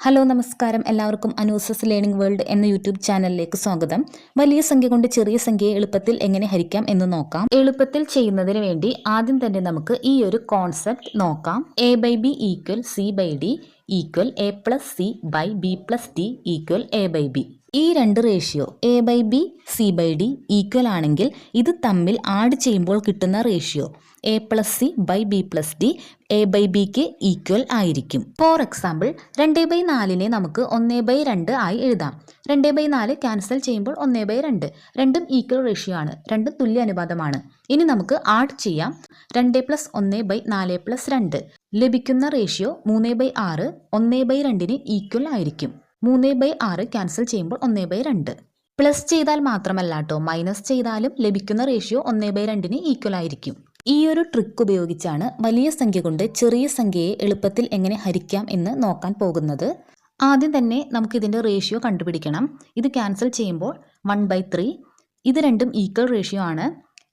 Hello നമസ്കാരം. എല്ലാവർക്കും അനൂസസ് ലേണിംഗ് വേൾഡ് എന്ന യൂട്യൂബ് ചാനലിലേക്ക് സ്വാഗതം. വലിയ സംഖ്യ കൊണ്ട് ചെറിയ സംഖ്യയെ എളുപ്പത്തിൽ എങ്ങനെ ഹരിക്കാം എന്ന് നോക്കാം. എളുപ്പത്തിൽ ചെയ്യുന്നതിന് വേണ്ടി ആദ്യം തന്നെ നമുക്ക് ഈ ഒരു കോൺസെപ്റ്റ് നോക്കാം. A by B equal C by D equal A plus C by B plus D equal A by B ഈ രണ്ട് ratio A by B C by D equal ആണെങ്കിൽ ഇത് തമ്മിൽ ആഡ് ചെയ്യുമ്പോൾ കിട്ടുന്ന ratio A plus C by B plus D A by ബിക്ക് equal ആയിരിക്കും. For example രണ്ട് ബൈ നാലിനെ നമുക്ക് ഒന്ന് ബൈ രണ്ട് ആയി എഴുതാം. രണ്ട് ബൈ നാല് ക്യാൻസൽ ചെയ്യുമ്പോൾ ഒന്ന് ബൈ രണ്ട്. രണ്ടും ഈക്വൽ റേഷ്യോ ആണ്. രണ്ടും തുല്യ അനുപാതമാണ്. ഇനി നമുക്ക് ആഡ് ചെയ്യാം. രണ്ട് പ്ലസ് ഒന്ന് ബൈ നാല് പ്ലസ് രണ്ട്. ലഭിക്കുന്ന റേഷ്യോ മൂന്ന് ബൈ ആറ് ഒന്ന് ബൈ രണ്ടിന് ഈക്വൽ ആയിരിക്കും. മൂന്ന് ബൈ ആറ് ക്യാൻസൽ ചെയ്യുമ്പോൾ ഒന്ന് ബൈ രണ്ട്. പ്ലസ് ചെയ്താൽ മാത്രമല്ല കേട്ടോ മൈനസ് ചെയ്താലും ലഭിക്കുന്ന റേഷ്യോ ഒന്ന് ബൈ രണ്ടിന് ഈക്വൽ ആയിരിക്കും. ഈ ഒരു ട്രിക്ക് ഉപയോഗിച്ചാണ് വലിയ സംഖ്യ കൊണ്ട് ചെറിയ സംഖ്യയെ എളുപ്പത്തിൽ എങ്ങനെ ഹരിക്കാം എന്ന് നോക്കാൻ പോകുന്നത്. ആദ്യം തന്നെ നമുക്ക് ഇതിന്റെ റേഷ്യോ കണ്ടുപിടിക്കണം. ഇത് ക്യാൻസൽ ചെയ്യുമ്പോൾ വൺ ബൈ ത്രീ ഇത് രണ്ടും ഈക്വൽ റേഷ്യോ ആണ്.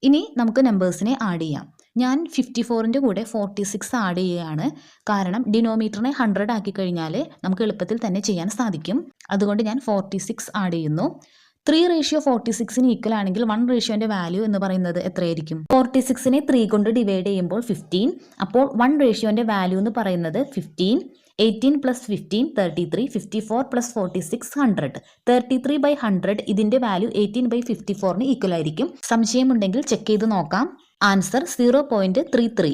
ഇനി നമുക്ക് നമ്പേഴ്സിനെ ആഡ് ചെയ്യാം. ഞാൻ ഫിഫ്റ്റി ഫോറിന്റെ കൂടെ ഫോർട്ടി സിക്സ് ആഡ് ചെയ്യുകയാണ്. കാരണം ഡിനോമീറ്ററിനെ ഹൺഡ്രഡ് ആക്കി കഴിഞ്ഞാൽ നമുക്ക് എളുപ്പത്തിൽ തന്നെ ചെയ്യാൻ സാധിക്കും. അതുകൊണ്ട് ഞാൻ ഫോർട്ടി സിക്സ് ആഡ് ചെയ്യുന്നു. ത്രീ റേഷ്യോ ഫോർട്ടി സിക്സിന് ഈക്വൽ ആണെങ്കിൽ വൺ റേഷ്യോന്റെ വാല്യൂ എന്ന് പറയുന്നത് എത്രയായിരിക്കും? ഫോർട്ടി സിക്സിനെ ത്രീ കൊണ്ട് ഡിവൈഡ് ചെയ്യുമ്പോൾ ഫിഫ്റ്റീൻ അപ്പോൾ വൺ റേഷ്യോന്റെ വാല്യൂ എന്ന് പറയുന്നത് fifteen eighteen plus fifteen thirty three fifty four plus forty six hundred thirty three by hundred ഇതിന്റെ വാല്യൂ എയ്റ്റീൻ ബൈ ഫിഫ്റ്റി ഫോറിന് ഈക്വൽ ആയിരിക്കും. സംശയമുണ്ടെങ്കിൽ ചെക്ക് ചെയ്ത് നോക്കാം. Answer zero point three three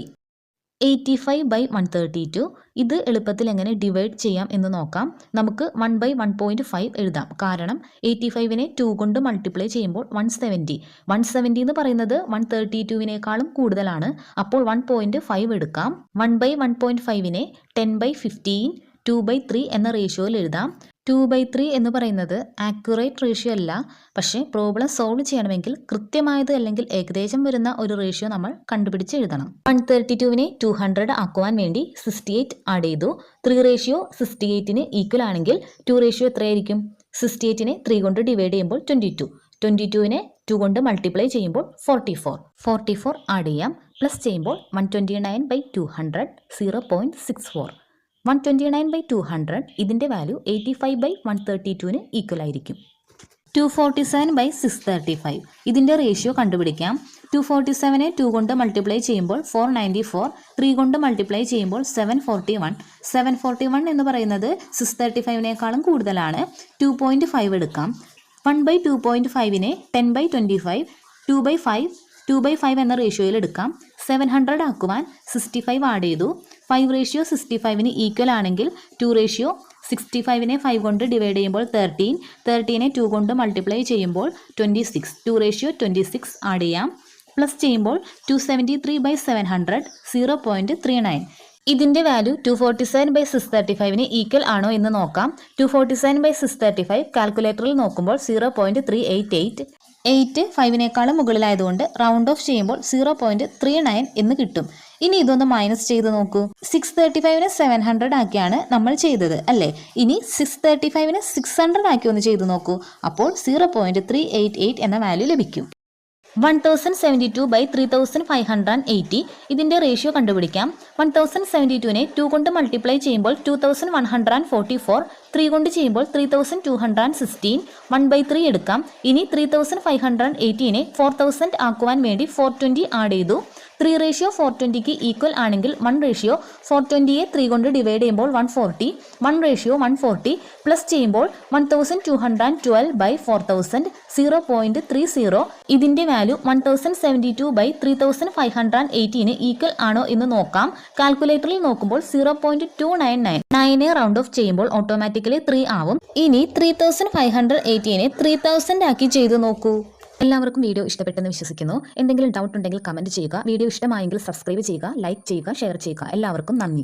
eighty five by one thirty two ഇത് എളുപ്പത്തിൽ എങ്ങനെ divide ചെയ്യാം എന്ന് നോക്കാം. നമുക്ക് one by one point five എഴുതാം. കാരണം എയ്റ്റി ഫൈവിനെ ടു കൊണ്ട് മൾട്ടിപ്ലൈ ചെയ്യുമ്പോൾ വൺ സെവന്റി വൺ സെവന്റി എന്ന് പറയുന്നത് വൺ തേർട്ടി ടുവിനേക്കാളും കൂടുതലാണ്. അപ്പോൾ വൺ പോയിന്റ് ഫൈവ് എടുക്കാം. One by one point ഫൈവിനെ ten by fifteen two by three എന്ന റേഷ്യോയിൽ എഴുതാം. ടു ബൈ ത്രീ എന്ന് പറയുന്നത് ആക്യുറേറ്റ് റേഷ്യോ അല്ല. പക്ഷേ പ്രോബ്ലം സോൾവ് ചെയ്യണമെങ്കിൽ കൃത്യമായത് അല്ലെങ്കിൽ ഏകദേശം വരുന്ന ഒരു റേഷ്യോ നമ്മൾ കണ്ടുപിടിച്ച് എഴുതണം. വൺ തേർട്ടി ടുവിനെ ടു ഹൺഡ്രഡ് ആക്കുവാൻ വേണ്ടി സിക്സ്റ്റി എയ്റ്റ് ആഡ് ചെയ്തു. ത്രീ റേഷ്യോ സിക്സ്റ്റി എയ്റ്റിന് ഈക്വൽ ആണെങ്കിൽ ടു റേഷ്യോ എത്രയായിരിക്കും? സിക്സ്റ്റി എയ്റ്റിനെ ത്രീ കൊണ്ട് ഡിവൈഡ് ചെയ്യുമ്പോൾ ട്വന്റി ടു ട്വന്റി ടുവിനെ ടു കൊണ്ട് മൾട്ടിപ്ലൈ ചെയ്യുമ്പോൾ forty four forty four add ചെയ്യാം. പ്ലസ് ചെയ്യുമ്പോൾ one twenty nine by two hundred zero point six four one twenty nine by two hundred ഇതിന്റെ value eighty five by one thirty ടുവിന് equal ആയിരിക്കും. Two forty seven by six thirty five ഇതിന്റെ ratio കണ്ടുപിടിക്കാം. Two forty സെവനെ two കൊണ്ട് multiply ചെയ്യുമ്പോൾ four ninety four three കൊണ്ട് multiply ചെയ്യുമ്പോൾ seven forty one seven forty one എന്ന് പറയുന്നത് സിക്സ് തേർട്ടി ഫൈവിനേക്കാളും കൂടുതലാണ്. ടു പോയിന്റ് ഫൈവ് എടുക്കാം. One by two point ഫൈവിനെ ten by twenty five two by five two by five എന്ന റേഷ്യോയിൽ എടുക്കാം. സെവൻ ഹൺഡ്രഡ് ആക്കുവാൻ സിക്സ്റ്റി ഫൈവ് ആഡ് ചെയ്തു. ഫൈവ് റേഷ്യോ സിക്സ്റ്റി ഫൈവിന് ഈക്വൽ ആണെങ്കിൽ ടു റേഷ്യോ സിക്സ്റ്റി ഫൈവിനെ ഫൈവ് കൊണ്ട് ഡിവൈഡ് ചെയ്യുമ്പോൾ തേർട്ടീൻ തേർട്ടീനെ ടു കൊണ്ട് മൾട്ടിപ്ലൈ ചെയ്യുമ്പോൾ twenty six two ratio twenty six add ചെയ്യാം. പ്ലസ് ചെയ്യുമ്പോൾ two seventy three by seven hundred zero point three nine ഇതിന്റെ value two forty seven by six thirty ഫൈവിന് equal ആണോ എന്ന് നോക്കാം. Two forty seven by six thirty five കാൽക്കുലേറ്ററിൽ നോക്കുമ്പോൾ zero point three eight eight eight ഫൈവിനേക്കാളും മുകളിലായതുകൊണ്ട് round off ചെയ്യുമ്പോൾ zero point three nine എന്ന് കിട്ടും. ഇനി ഇതൊന്ന് മൈനസ് ചെയ്ത് നോക്കൂ. സിക്സ് തേർട്ടി ഫൈവിനെ സെവൻ ഹൺഡ്രഡ് ആക്കിയാണ് നമ്മൾ ചെയ്തത് അല്ലേ? ഇനി സിക്സ് തേർട്ടി ഫൈവിനെ സിക്സ് ഹൺഡ്രഡ് ആക്കി ഒന്ന് ചെയ്ത് നോക്കൂ. അപ്പോൾ zero point three eight eight എന്ന വാല്യൂ ലഭിക്കും. One thousand seventy two by three thousand five hundred and eighty ഇതിന്റെ റേഷ്യോ കണ്ടുപിടിക്കാം വൺ തൗസൻഡ് സെവന്റി ടുവിനെ ടു കൊണ്ട് മൾട്ടിപ്ലൈ ചെയ്യുമ്പോൾ two thousand one hundred and forty four three കൊണ്ട് ചെയ്യുമ്പോൾ three thousand two hundred and sixteen one by three എടുക്കാം. ഇനി three thousand five hundred and എയ്റ്റീനെ four thousand ആക്കുവാൻ വേണ്ടി ഫോർ ട്വന്റി ആഡ് ചെയ്തു. ത്രീ റേഷ്യോ ഫോർ ട്വന്റിക്ക് equal ആണെങ്കിൽ one ratio four ട്വന്റിയെ ത്രീ കൊണ്ട് ഡിവൈഡ് ചെയ്യുമ്പോൾ one forty one ratio one forty plus ചെയ്യുമ്പോൾ one thousand two hundred and twelve by four thousand zero point three zero ഇതിന്റെ value one thousand seventy two by three thousand five hundred and eighteen equal ആണോ എന്ന് നോക്കാം. കാൽക്കുലേറ്ററിൽ നോക്കുമ്പോൾ zero point two nine nine നയനെ round off ചെയ്യുമ്പോൾ automatically three ആവും. ഇനി ത്രീ തൗസൻഡ് ഫൈവ് ഹൺഡ്രഡ് എയ്റ്റീനെ ത്രീ തൗസൻഡ് ആക്കി ചെയ്തു നോക്കൂ. എല്ലാവർക്കും വീഡിയോ ഇഷ്ടപ്പെട്ടെന്ന് വിശ്വസിക്കുന്നു. എന്തെങ്കിലും ഡൗട്ട് ഉണ്ടെങ്കിൽ കമന്റ് ചെയ്യുക. വീഡിയോ ഇഷ്ടമായെങ്കിൽ സബ്സ്ക്രൈബ് ചെയ്യുക ലൈക്ക് ചെയ്യുക ഷെയർ ചെയ്യുക. എല്ലാവർക്കും നന്ദി.